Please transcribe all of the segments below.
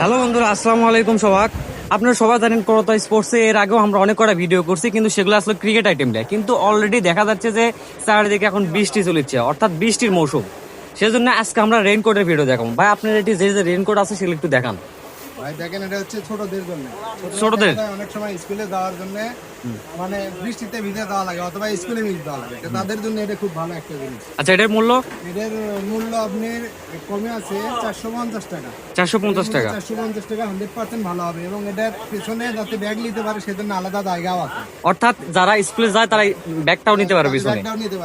Hello বন্ধুরা, আসসালামু আলাইকুম সবাক। আপনারা সবাই জানেন করতা স্পোর্টসে এর আগেও আমরা অনেক কটা ভিডিও করছি, কিন্তু সেগুলো আসলে ক্রিকেট আইটেম দেয় কিন্তু অলরেডি দেখা যাচ্ছে যে চারিদিকে এখন বৃষ্টি চলেছে অর্থাৎ বৃষ্টির মৌসুম। সেজন্য আজকে আমরা রেইনকোটের ভিডিও দেখাবো। ভাই, আপনার এটি যে যে রেনকোট আছে সেগুলো একটু দেখান। ভাই দেখেন এটা হচ্ছে ছোটদের জন্য। ছোটদের? অনেক সময় স্কুলে যাওয়ার জন্য মানে বৃষ্টিতে ভিজে দেওয়া লাগে অথবা স্কুলে ভিজে দেওয়া লাগে। তাদের জন্য এটা খুব ভালো একটা জিনিস। আচ্ছা এটার মূল্য? এটার মূল্য আপনার কমে আছে চারশো পঞ্চাশ টাকা। চারশো পঞ্চাশ টাকা চারশো পঞ্চাশ টাকা। হান্ড্রেড পার্সেন্ট ভালো হবে। এবং এটার পিছনে যাতে ব্যাগ নিতে পারে সেজন্য আলাদা জায়গাও আছে। অর্থাৎ যারা স্কুলে যায় তারা ব্যাগটাও নিতে পারবে পিছনে।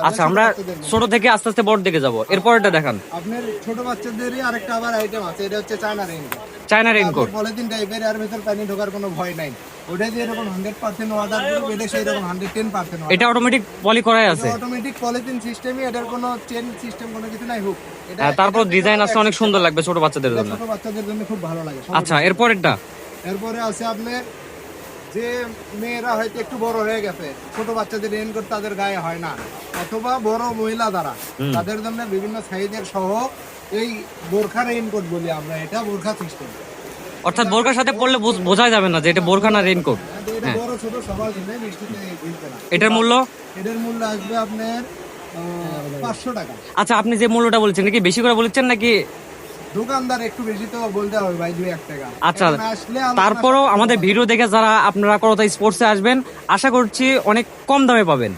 আচ্ছা আমরা ছোট থেকে আস্তে আস্তে বড় দিকে যাব। এরপর এটা দেখান। আপনার ছোট বাচ্চাদেরই আরেকটা আবার আইটেম আছে এটা হচ্ছে China raincoat China raincoat polythene টাইপের এর ভেতর পানি ঢোকার কোনো ভয় নাই। ওটা যে এরকম হান্ড্রেড পার্সেন্ট ওয়াটার প্রুফ এটা সেই রকম হান্ড্রেড টেন পার্সেন্ট এটা অটোমেটিক পলি করাই আছে। অটোমেটিক পলিথিন সিস্টেমে এটার কোনো চেন সিস্টেম কোনো কিছু নাই হুক। এটা হ্যাঁ, তারপর ডিজাইন আছে অনেক সুন্দর লাগবে ছোট বাচ্চাদের জন্য। ছোট বাচ্চাদের জন্য খুব ভালো লাগে আচ্ছা এরপর এটা এরপরে আছে আপনার যে মেয়েরা হয়তো একটু বড় হয়ে গেছে ছোট বাচ্চাদের রেনকোট তাদের গায়ে হয় না। অথবা বড় মহিলা দ্বারা তাদের জন্য বিভিন্ন সাইজের সহ এই বোরখা রেইনকোট বলি আমরা এটা বোরখা সিস্টেম অর্থাৎ বোরকার সাথে পড়লে বুঝ- যাবে না যে এটা বোরকা না রেইনকোট এটা বড় ছোট সবার জন্য বৃষ্টিতে ভিজবে না এটার মূল্য? এটার মূল্য আসবে আপনার পাঁচশো টাকা। আচ্ছা আপনি যে মূল্যটা বলছেন নাকি বেশি করে বলছেন নাকি? দোকানদার একটু বেশি তো বলতে হবে ভাই দুই এক টাকা। আচ্ছা তারপরও আমাদের ভিডিও দেখে যারা আপনারা করতা স্পোর্টসে আসবেন আশা করছি অনেক কম দামে পাবেন।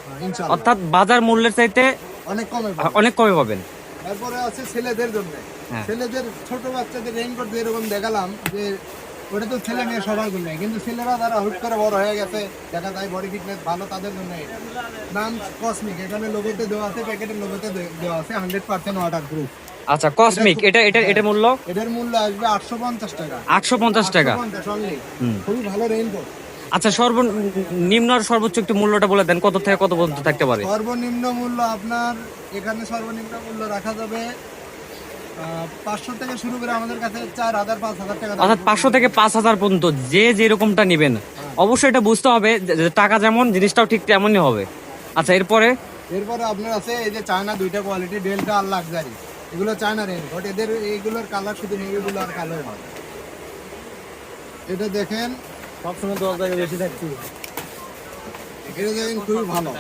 অর্থাৎ বাজার মূল্যের চাইতে অনেক কমে অনেক কমে পাবেন। তারপরে আছে ছেলেদের জন্য। হ্যাঁ। ছেলেদের ছোট বাচ্চাদের রেইনকোট যেরকম দেখালাম যে ওটা তো ছেলে মেয়ে সবার জন্য। কিন্তু ছেলেরা যারা হুট করে বড় হয়ে গেছে দেখা যায় বডি ফিটনেস ভালো তাদের জন্য নাম কসমিক এখানে লোগোতে দেওয়া আছে প্যাকেটের লোগোতে দেওয়া আছে হান্ড্রেড পার্সেন্ট ওয়াটার প্রুফ আচ্ছা কসমিক এটা এটা এটা মূল্য? এটার মূল্য আসবে আটশো পঞ্চাশ টাকা। আটশো পঞ্চাশ টাকা। 850 only। খুবই ভালো রেইনকোট আচ্ছা সর্বনিম্ন আর সর্বোচ্চ একটু মূল্যটা বলে দেন কত থেকে কত পর্যন্ত থাকতে পারে? সর্বনিম্ন মূল্য আপনার এখানে সর্বনিম্ন মূল্য রাখা যাবে পাঁচশো থেকে শুরু করে আমাদের কাছে চার হাজার পাঁচ হাজার টাকা অর্থাৎ পাঁচশো থেকে পাঁচ হাজার পর্যন্ত যে যেরকমটা নেবেন অবশ্যই এটা বুঝতে হবে যে যে টাকা যেমন জিনিসটাও ঠিক তেমনই হবে। আচ্ছা এরপরে? এরপরে আপনার আছে এই যে চায়না দুইটা কোয়ালিটি ডেল্টা আর লাক্সারি। এগুলো চায়না রেনকোট এদের এইগুলোর কালার শুধু নেভিগুলো আর কালো হয়। এটা দেখেন সবসময় দশ জায়গায় বেশি থাকছি। এখানে খুবই ভালো।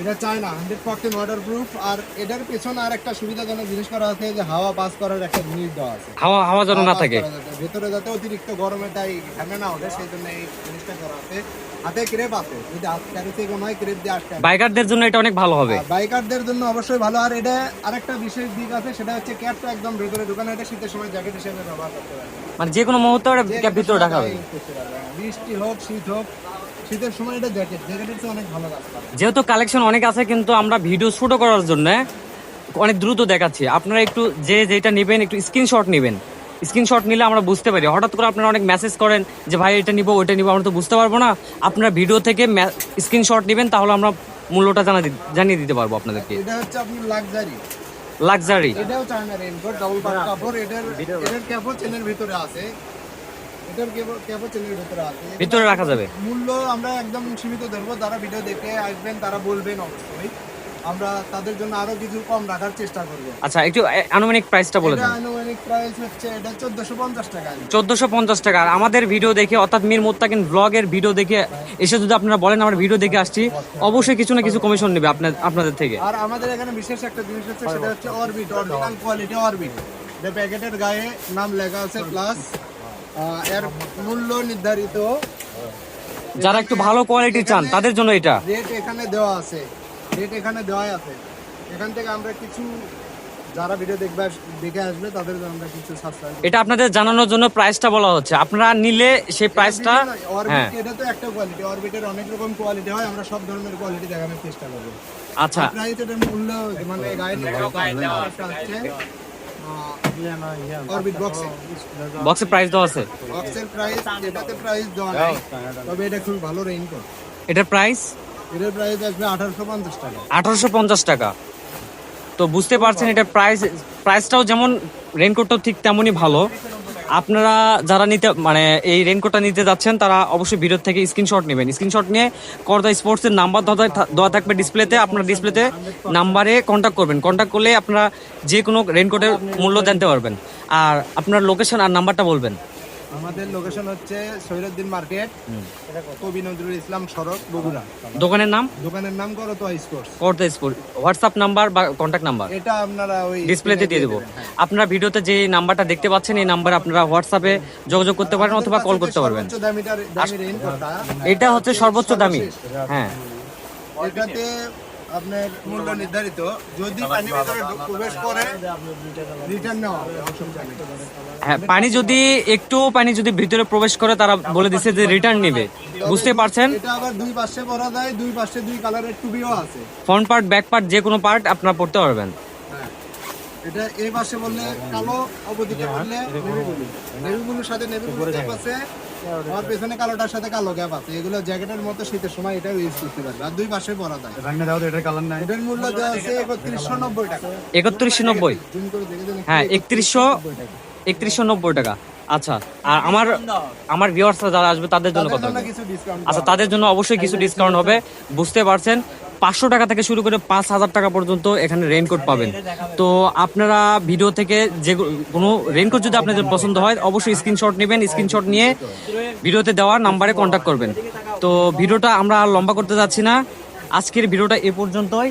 এটা China hundred percent water proof আর এটার পেছনে আর একটা সুবিধাজনক জিনিস করা আছে যে হাওয়া পাস করার একটা জিনিস দেওয়া আছে। হাওয়া হাওয়া যেন না থাকে। ভেতরে যাতে অতিরিক্ত গরমে তাই ঘামে না ওঠে সেই জন্য এই জিনিসটা করা আছে। হাতে ক্রেপ আছে যদি হাত ক্যারিতে কোনো ক্রেপ দিয়ে আসতে বাইকারদের জন্য এটা অনেক ভালো হবে। বাইকারদের জন্য অবশ্যই ভালো। আর এটা আরেকটা বিশেষ দিক আছে সেটা হচ্ছে ক্যাপটা একদম ভেতরে ঢুকানো এটা শীতের সময় জ্যাকেট হিসেবে ব্যবহার করতে পারবে মানে যে কোনো মুহূর্তে ক্যাপ ভিতরে হবে। হ্যাঁ, বৃষ্টি হোক শীত হোক শীতের সময় এটা জ্যাকেট জ্যাকেটের চেয়ে অনেক ভালো কাজ যেহেতু কালেকশন অনেক আছে কিন্তু আমরা ভিডিও ছোট করার জন্য অনেক দ্রুত দেখাচ্ছি। আপনারা একটু যে যেটা নেবেন একটু স্ক্রিনশট নেবেন। স্ক্রিনশট নিলে আমরা বুঝতে পারি। হঠাৎ করে আপনারা অনেক মেসেজ করেন যে ভাই এটা নিবো ওইটা নিবো আমরা তো বুঝতে পারব না। আপনারা ভিডিও থেকে স্ক্রিনশট নেবেন তাহলে আমরা মূল্যটা জানা দি- জানিয়ে দিতে পারব আপনাদেরকে। এটা হচ্ছে আপনার লাক্সারি লাক্সারি এটাও চায়না রেনকোট ডাবল পাট কাপড় এটার এটার কাপড় চেনের ভিতরে আছে। এটার কাপড়- কাপড় ভিতরে আছে। ভিতরে রাখা যাবে? মূল্য আমরা একদম সীমিত ধরবো যারা ভিডিও দেখে আসবেন তারা বলবেন অবশ্যই। আমরা তাদের জন্য আরও কিছু কম রাখার চেষ্টা করব। আচ্ছা একটু আনুমানিক প্রাইসটা বলে দেন। আনুমানিক প্রাইস হচ্ছে এটা চোদ্দশো পঞ্চাশ টাকা। চোদ্দশো পঞ্চাশ টাকা। আর আমাদের ভিডিও দেখে অর্থাৎ মীর মোত্তাকিন ব্লগের ভিডিও দেখে এসে যদি আপনারা বলেন আমরা ভিডিও দেখে আসছি অবশ্যই কিছু না কিছু কমিশন নেবে আপনার আপনাদের থেকে। আর আমাদের এখানে বিশেষ একটা জিনিস হচ্ছে সেটা হচ্ছে অরবিট অরিজিনাল কোয়ালিটি অরবিট যে প্যাকেটের গায়ে নাম লেখা আছে প্লাস এর মূল্য নির্ধারিত। যারা একটু ভালো কোয়ালিটি চান তাদের জন্য এটা? রেট এখানে দেওয়া আছে। রেট এখানে দেওয়াই আছে। এখান থেকে আমরা কিছু যারা ভিডিও দেখবে দেখে আসবে তাদের জন্য আমরা কিছু সাবস্ক্রাইব এটা আপনাদের জানানোর জন্য প্রাইসটা বলা হচ্ছে। আপনারা নিলে সেই প্রাইসটা অরবিট হ্যাঁ। এটা তো একটা কোয়ালিটি অরবিটের অনেক রকম কোয়ালিটি হয় আমরা সব ধরনের কোয়ালিটি দেখানোর চেষ্টা করব। আচ্ছা। প্রাইস এটার মূল্য মানে গায়ে দেওয়া হচ্ছে অরবিট বক্সে। বক্সে প্রাইস দেওয়া আছে। বক্সের প্রাইস এটাতে প্রাইস দেওয়া নাই। তবে এটা খুব ভালো এটার প্রাইস এটার প্রাইস আসবে আঠারোশো পঞ্চাশ টাকা। আঠারোশো পঞ্চাশ টাকা। তো বুঝতে পারছেন এটা প্রাইস প্রাইসটাও যেমন রেনকোটটাও ঠিক তেমনই ভালো। আপনারা যারা নিতে মানে এই রেনকোটটা নিতে যাচ্ছেন, তারা অবশ্যই ভিডিও থেকে স্ক্রিনশট নেবেন। স্ক্রিনশট নিয়ে করদা স্পোর্টসের নাম্বার দেওয়া থাকবে ডিসপ্লেতে আপনার ডিসপ্লেতে নাম্বারে কন্ট্যাক্ট করবেন। কন্ট্যাক্ট করলে আপনারা যে কোনো রেনকোটের মূল্য জানতে পারবেন। আর আপনার লোকেশন আর নাম্বারটা বলবেন। আমাদের লোকেশন হচ্ছে সৈরুদ্দিন মার্কেট কবি নজরুল ইসলাম সড়ক বগুড়া। দোকানের নাম? দোকানের নাম করো তো স্পোর্টস করদা স্পোর্ট হোয়াটসঅ্যাপ নাম্বার বা কন্ট্যাক্ট নাম্বার এটা আপনারা ওই ডিসপ্লেতে দিয়ে দেবো। আপনারা ভিডিওতে যে নাম্বারটা দেখতে পাচ্ছেন এই নাম্বারে আপনারা হোয়াটসঅ্যাপে যোগাযোগ করতে পারেন অথবা কল করতে পারবেন। এটা হচ্ছে সর্বোচ্চ দামি। হ্যাঁ। এটাতে আপনার মূল্য নির্ধারিত। যদি পানি ভিতরে প্রবেশ করে রিটার্ন নেওয়া। হ্যাঁ পানি যদি একটু পানি যদি ভিতরে প্রবেশ করে তারা বলে দিচ্ছে যে রিটার্ন নেবে। বুঝতে পারছেন? এটা আবার দুই পাশে পরা যায় দুই পাশে দুই কালারের টুপিও আছে। ফ্রন্ট পার্ট ব্যাক পার্ট যে কোনো পার্ট আপনারা পড়তে পারবেন। হ্যাঁ। এটা এই পাশে বললে কালো অবদিকে বললে নেভি ব্লু। নেভি ব্লুর সাথে নেভি ব্লু আছে। আর পেছনে কালোটার সাথে কালো গ্যাপ আছে। এগুলো জ্যাকেটের মতো শীতের সময় এটাও ইউজ করতে পারবে। আর দুই পাশে পরা যায়। রান্না দাও এটার কালার নাই। এটার মূল্য দেওয়া আছে একত্রিশশো নব্বই টাকা। একত্রিশশো নব্বই? জুম করে দেখে দিন হ্যাঁ একত্রিশশো একত্রিশশো নব্বই টাকা। আচ্ছা আর আমার আমার ভিউয়ার্সরা যারা আসবে তাদের জন্য কত আচ্ছা তাদের জন্য অবশ্যই কিছু ডিসকাউন্ট হবে। বুঝতে পারছেন? পাঁচশো টাকা থেকে শুরু করে পাঁচ হাজার টাকা পর্যন্ত এখানে রেনকোট পাবেন। তো আপনারা ভিডিও থেকে যে কোনো রেনকোট যদি আপনাদের পছন্দ হয়, অবশ্যই স্ক্রিনশট নেবেন স্ক্রিনশট নিয়ে ভিডিওতে দেওয়া নাম্বারে কন্ট্যাক্ট করবেন। তো ভিডিওটা আমরা আর লম্বা করতে যাচ্ছি না। আজকের ভিডিওটা এ পর্যন্তই।